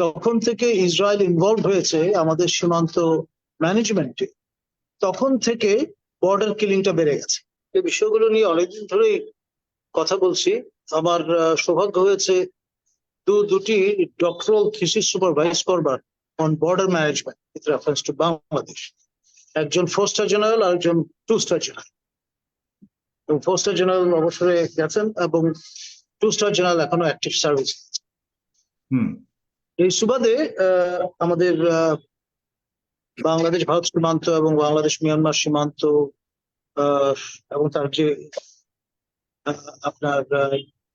যখন থেকে Israel involve হয়েছে আমাদের সীমান্ত ম্যানেজমেন্টে তখন থেকে বর্ডার কিলিংটা বেড়ে গেছে। এই বিষয়গুলো নিয়ে অনেকদিন ধরেই কথা বলছি। আমার সৌভাগ্য হয়েছে দু, দুটি ডক্টরাল থিসিস সুপারভাইজ করবার on border management with reference to Bangladesh একজন ফোর স্টার জেনারেল আর একজন two star general four star general অবসরে গেছেন এবং টু স্টার জেনারেল এখনও অ্যাক্টিভ সার্ভিস হুম। এই সুবাদে আমাদের বাংলাদেশ ভারত সীমান্ত এবং বাংলাদেশ মিয়ানমার সীমান্ত এবং তার যে আপনার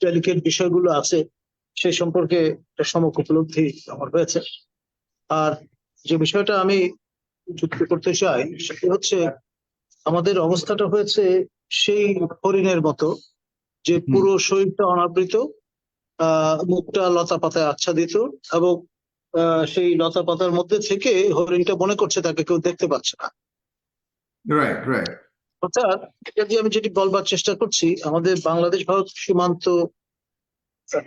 ডেলিকেট বিষয়গুলো আছে সে সম্পর্কে একটা সম্যক উপলব্ধি আমার হয়েছে। আর যে বিষয়টা আমি যুক্ত করতে চাই সেটি হচ্ছে আমাদের অবস্থাটা হয়েছে সেই হরিণের মতো যে পুরো শরীরটা অনাবৃত মুখটা লতা পাতায় আচ্ছাদিত এবং সেই লতা পাতার মধ্যে থেকে হরিণটা মনে করছে তাকে কেউ দেখতে পাচ্ছে না। রাইট রাইট অর্থাৎ এটা দিয়ে আমি যেটি বলবার চেষ্টা করছি আমাদের বাংলাদেশ ভারত সীমান্ত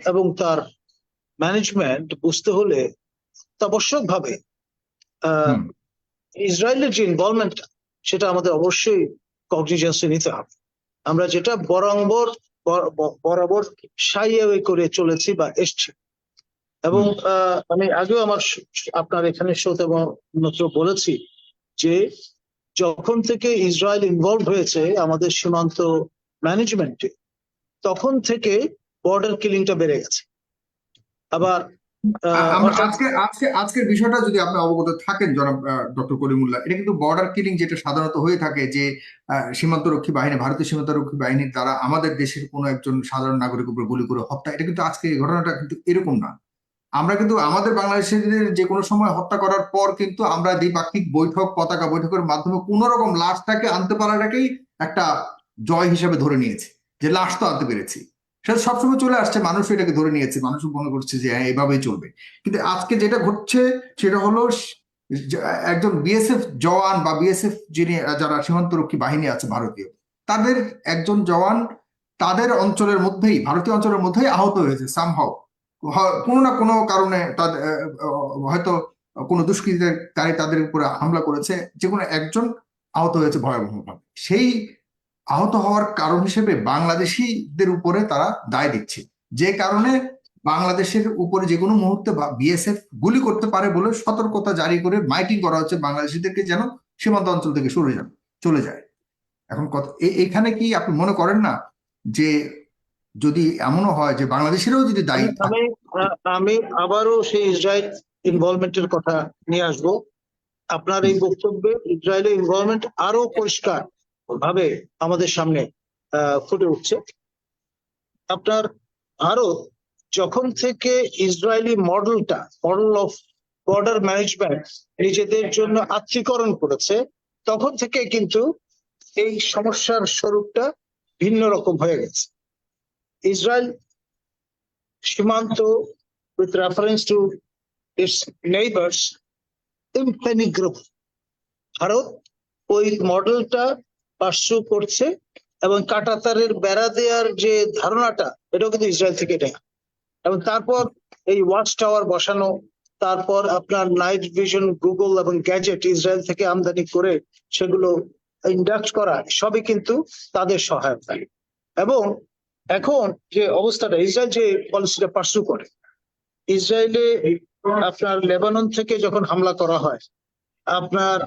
এবং তার ম্যানেজমেন্ট বুঝতে হলে আবশ্যক ভাবে আহ ইসরায়েলের যে ইনভলভমেন্ট সেটা আমাদের অবশ্যই কগনিজেন্সে নিতে হবে। আমরা যেটা বরাবর বরাবর সাইয়ে করে চলেছি বা এসছি। এবং আমি আগেও আমার আপনার এখানে শ্রোতে মাত্র বলেছি যে যখন থেকে ইসরায়েল ইনভলভ হয়েছে আমাদের সীমান্ত ম্যানেজমেন্টে তখন থেকে বর্ডার কিলিংটা বেড়ে গেছে। আবার আমরা আজকে আজকে আজকের বিষয়টা যদি আপনি অবগত থাকেন জনাব ডক্টর করিমুল্লাহ এটা কিন্তু বর্ডার কিলিং যেটা সাধারণত হয়ে থাকে যে সীমান্তরক্ষী বাহিনী ভারতীয় সীমান্তরক্ষী বাহিনীর দ্বারা আমাদের দেশের কোনো একজন সাধারণ নাগরিক উপরে গুলি করে হত্যা এটা কিন্তু আজকে এই ঘটনাটা কিন্তু এরকম না। আমরা কিন্তু আমাদের বাংলাদেশিদের যে কোনো সময় হত্যা করার পর কিন্তু আমরা দ্বিপাক্ষিক বৈঠক পতাকা বৈঠকের মাধ্যমে কোন রকম লাশটাকে আনতে পারাটাকেই একটা জয় হিসেবে ধরে নিয়েছি যে লাশ তো আনতে পেরেছি। সেটা সবসময় চলে আসছে। মানুষ এটাকে ধরে নিয়েছে মানুষ মনে করছে যে হ্যাঁ এভাবেই চলবে। কিন্তু আজকে যেটা ঘটছে, সেটা হলো একজন বিএসএফ জওয়ান বা বিএসএফ যিনি, যারা সীমান্তরক্ষী বাহিনী আছে ভারতীয়, তাদের একজন জওয়ান তাদের অঞ্চলের মধ্যেই, ভারতীয় অঞ্চলের মধ্যেই আহত হয়েছে সামহাও কোনো না কোনো কারণে তাদের হয়তো কোনো দুষ্কৃতিকারী তাদের উপরে হামলা করেছে, যে কোনো একজন আহত হয়েছে ভয়াবহভাবে। সেই আহত হওয়ার কারণ হিসেবে বাংলাদেশিদের উপরে তারা দায় দিচ্ছে। যে কারণে বাংলাদেশের উপরে যে কোনো মুহূর্তে বিএসএফ গুলি করতে পারে বলে সতর্কতা জারি করে মাইকিং করা হচ্ছে বাংলাদেশিদেরকে যেন সীমান্ত অঞ্চল থেকে সরে যান, চলে যায়। এখন কথা এখানে কি আপনি মনে করেন না যে যদি এমনও হয় যে বাংলাদেশেরও যদি দায়ী আমি আমি আবারও সেই ইসরায়েল ইনভলভমেন্টের কথা নিয়ে আসব। আপনার এই বক্তব্যে ইসরায়েলের ইনভলভমেন্ট আরও পরিষ্কার। ভাবে আমাদের সামনে ফুটে উঠছে। আপনার ভারত যখন থেকে ইসরায়েলি মডেলটা মডেল অফ বর্ডার ম্যানেজমেন্ট নিজেদের জন্য আত্মীকরণ করেছে, তখন থেকে কিন্তু এই সমস্যার স্বরূপটা ভিন্ন রকম হয়ে গেছে। ইসরায়েল সীমান্ত with reference to its neighbors impenetrable Bharat ওই মডেলটা পার্সু করছে এবং কাটাতারের বেড়া দেওয়ার যে ধারণাটা, এটাও কিন্তু ইসরায়েল থেকে নেয়া। এবং তারপর এই ওয়াচ টাওয়ার বসানো, তারপর আপনার নাইট ভিশন, গুগল এবং গ্যাজেট ইসরায়েল থেকে আমদানি করে সেগুলো ইন্ডাক্ট করা, সবই কিন্তু তাদের সহায়তা। এবং এখন যে অবস্থাটা, ইসরায়েল যে পলিসিটা পার্সু করে, ইসরায়েলে আপনার লেবানন থেকে যখন হামলা করা হয়, আপনার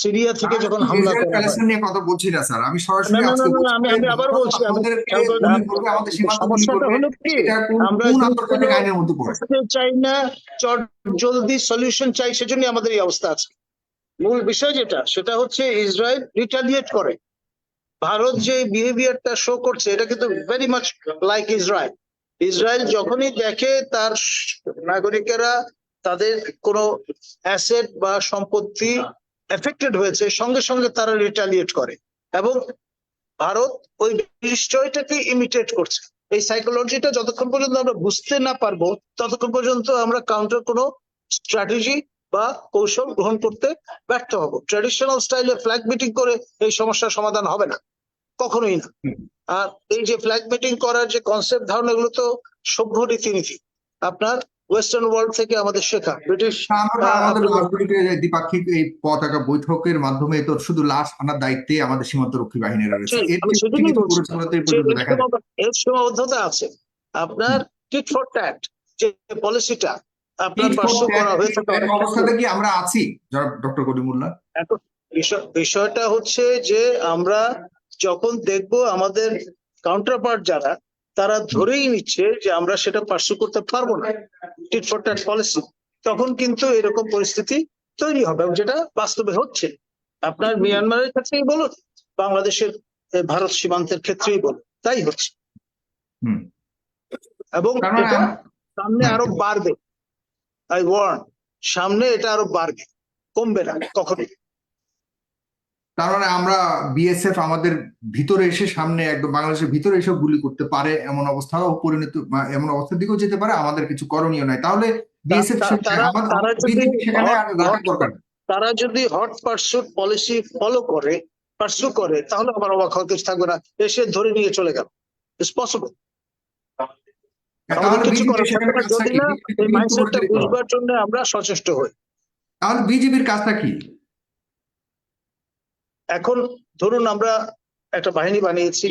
সিরিয়া থেকে যখন হামলা করা হয়। প্যালেস্টাইন নিয়ে কথা বলছি না স্যার। আমি সরাসরি না না আজকে আমি আমি আবার বলছি আমাদের সমস্যাটা হলো কি? আমরা আন্তর্জাতিক আইনের মধ্যে পড়ে? চাই না চট জলদি সলিউশন চাই সেজন্য আমাদের এই অবস্থা আছে। মূল বিষয় যেটা সেটা হচ্ছে ইসরায়েল রিটালিয়েট করে। ভারত যে বিহেভিয়ারটা শো করছে এটা কিন্তু very much like Israel Israel যখনই দেখে তার নাগরিকেরা তাদের কোনো অ্যাসেট বা সম্পত্তি এফেক্টেড হয়েছে সঙ্গে সঙ্গে তারা রিটালিয়েট করে এবং ভারত ওই বিষয়টাকে ইমিটেট করছে। এই সাইকোলজিটা যতক্ষণ পর্যন্ত আমরা বুঝতে না পারব ততক্ষণ পর্যন্ত আমরা কাউন্টার কোনো স্ট্র্যাটেজি বা কৌশল গ্রহণ করতে ব্যর্থ হব। ট্র্যাডিশনাল স্টাইলে ফ্ল্যাগ মিটিং করে এই সমস্যার সমাধান হবে না কখনোই না। আর এই যে ফ্ল্যাগ মিটিং করার যে কনসেপ্ট ধারণা এগুলো তো সভ্য রীতিনীতি। আপনার ওয়েস্টার্ন ওয়ার্ল্ড থেকে আমাদের শেখা। ব্রিটিশ আমাদের দ্বিপাক্ষিক এই পতাকা বৈঠকের মাধ্যমে তো শুধু লাশ আনার দায়িত্বে আমাদের সীমান্তরক্ষী বাহিনীরা রয়েছে। এর সীমাবদ্ধতা আছে। আপনার টিট ফর ট্যাট যে পলিসিটা আপনার পার্শ্ব করা হয়ে এর অবস্থাতে কি আমরা আছি ডক্টর করিমুল্লাহ? বিষয়টা হচ্ছে যে আমরা যখন দেখব আমাদের কাউন্টারপার্ট যারা তারা ধরেই নিচ্ছে যে আমরা সেটা পার্শ্ব করতে পারব না। টিট ফর ট্যাট পলিসি তখন কিন্তু এরকম পরিস্থিতি তৈরি হবে যেটা বাস্তবে হচ্ছে। আপনার মিয়ানমারের ক্ষেত্রেই বলুন বাংলাদেশের ভারত সীমান্তের ক্ষেত্রেই বলুন তাই হচ্ছে। হুম। এবং মানে এটা সামনে হ্যাঁ। আরও বাড়বে। আই ওয়ার্ন সামনে এটা আরও বাড়বে। কমবে না কখনোই। তার মানে আমরা বিএসএফ আমাদের ভিতরে এসে সামনে একদম বাংলাদেশের ভিতরে এসে গুলি করতে পারে এমন অবস্থাও পরিণত এমন অবস্থার দিকেও যেতে পারে আমাদের কিছু করণীয় নাই তাহলে বিএসএফ তারা- যদি সেখানে হট- রাখার দরকার তারা যদি হট পার্সুট পলিসি ফলো করে পার্সু করে তাহলে আমার অবাক হওয়ার কিছু থাকবে না। এসে ধরে নিয়ে চলে গেল। It's possible. বুঝবার জন্য আমরা সচেষ্ট হই। তাহলে বিজেপির কাজটা কি? এখন ধরুন আমরা একটা বাহিনী বানিয়েছি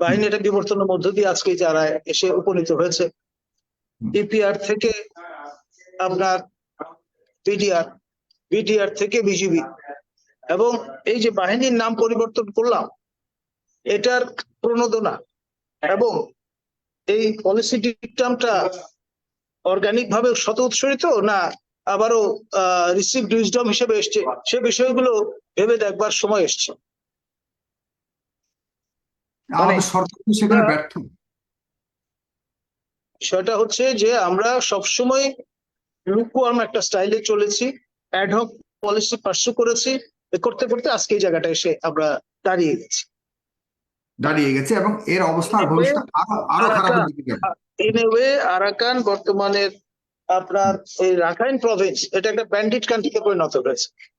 বাহিনী এটা বিবর্তনের মধ্য দিয়ে আজকে যারা এসে উপনীত হয়েছে। ইপিআর থেকে আপনার বিডিআর বিডিআর থেকে বিজিবি এবং এই যে বাহিনীর নাম পরিবর্তন করলাম, এটার প্রণোদনা এবং এই পলিসি ডিকটামটা অর্গানিক ভাবে শত উৎসরিত না আবারও, আহ রিসিভ হিসেবে এসছে সে বিষয়গুলো ভেবে দেখবার সময় এসছে। আমরা- ব্যর্থ। বিষয়টা হচ্ছে যে আমরা সবসময় লুকওয়ার্ম একটা স্টাইলে চলেছি অ্যাডহক পলিসি পার্সু করেছি করতে করতে আজকে এই জায়গাটা এসে আমরা দাঁড়িয়ে গেছি। দাঁড়িয়ে গেছে এবং এর অবস্থা আর ভবিষ্যৎ আরও আরও খারাপের দিকে যাবে। ইন এ ওয়ে আরাকান বর্তমানের আপনার এই রাখাইন প্রভিন্স এটা একটা ব্যান্ডিট কান্ট্রিতে পরিণত হয়েছে।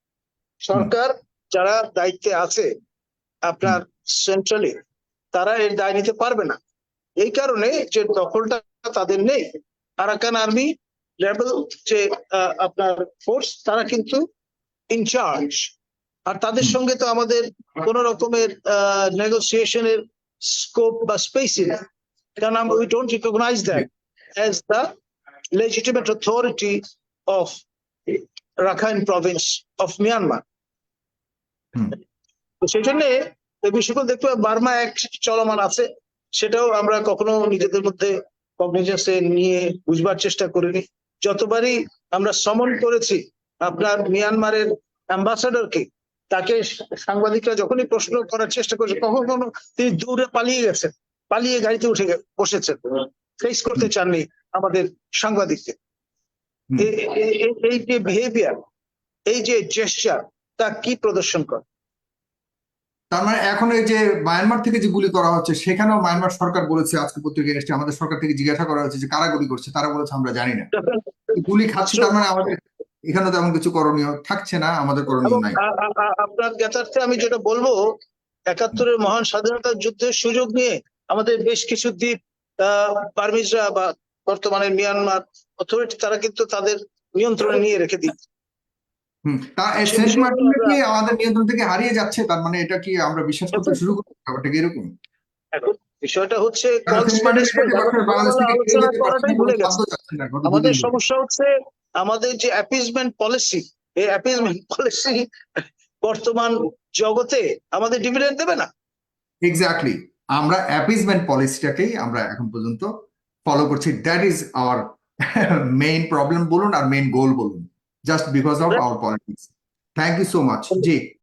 সরকার যারা দায়িত্বে আছে আপনার সেন্ট্রালি তারা এর দায় নিতে পারবে না। এই কারণে যে দখলটা তাদের নেই আরাকান আর্মি লেভেল যে আপনার ফোর্স তারা কিন্তু ইনচার্জ আর তাদের সঙ্গে তো আমাদের কোন রকমের নেগোসিয়েশনের স্কোপ বা স্পেসই নেই। কারণ we don't recognise that as the legitimate authority of Rakhine province of Myanmar. তো সেই জন্য এই বিষয়গুলো দেখতে বার্মা এক চলমান আছে সেটাও আমরা কখনো নিজেদের মধ্যে কগনিজেন্সে নিয়ে বুঝবার চেষ্টা করিনি। যতবারই আমরা সমন করেছি আপনার মিয়ানমারের অ্যাম্বাসাডারকে তাকে সাংবাদিকরা যখনই প্রশ্ন করার চেষ্টা করেছে কখনো কখনো তিনি দূরে পালিয়ে গেছেন পালিয়ে গাড়িতে উঠে বসেছেন। ফেস করতে চাননি আমাদের সাংবাদিককে। এই যে বিহেভিয়ার এই যে জেস্টার তা কি প্রদর্শন করে? তার মানে এখন এই যে মায়ানমার থেকে যে গুলি করা হচ্ছে সেখানেও মায়ানমার সরকার বলেছে আজকে পত্রিকায় এসেছে আমাদের সরকার থেকে জিজ্ঞাসা করা হয়েছে যে কারা গুলি করছে তারা বলেছে আমরা জানি না। গুলি খাচ্ছে তার মানে আমাদের এখানে তেমন কিছু করণীয় থাকছে না আমাদের করণীয় নাই। আপনার জ্ঞাতার্থে আমি যেটা বলব একাত্তরের মহান স্বাধীনতা যুদ্ধের সুযোগ নিয়ে আমাদের বেশ কিছু দ্বীপ আহ, বার্মিজরা বা বর্তমানে মিয়ানমার অথরিটি তারা কিন্তু তাদের নিয়ন্ত্রণে নিয়ে রেখে দিচ্ছে। তা মার্টিনটা কি আমাদের নিয়ন্ত্রণ থেকে হারিয়ে যাচ্ছে? তার মানে এটা কি আমরা বিশ্বাস করতে শুরু করছি ব্যাপারটা কি এরকম? বিষয়টা হচ্ছে আমাদের সমস্যা হচ্ছে আমাদের যে অ্যাপিজমেন্ট পলিসি এই অ্যাপিজমেন্ট পলিসি বর্তমান জগতে আমাদের ডিভিডেন্ড দেবে না। এক্স্যাক্টলি আমরা অ্যাপিজমেন্ট পলিসিটাকেই আমরা এখন পর্যন্ত ফলো করছি। That is our main problem বলুন আর মেইন গোল বলুন। just because of our politics. Thank you so much. Jay.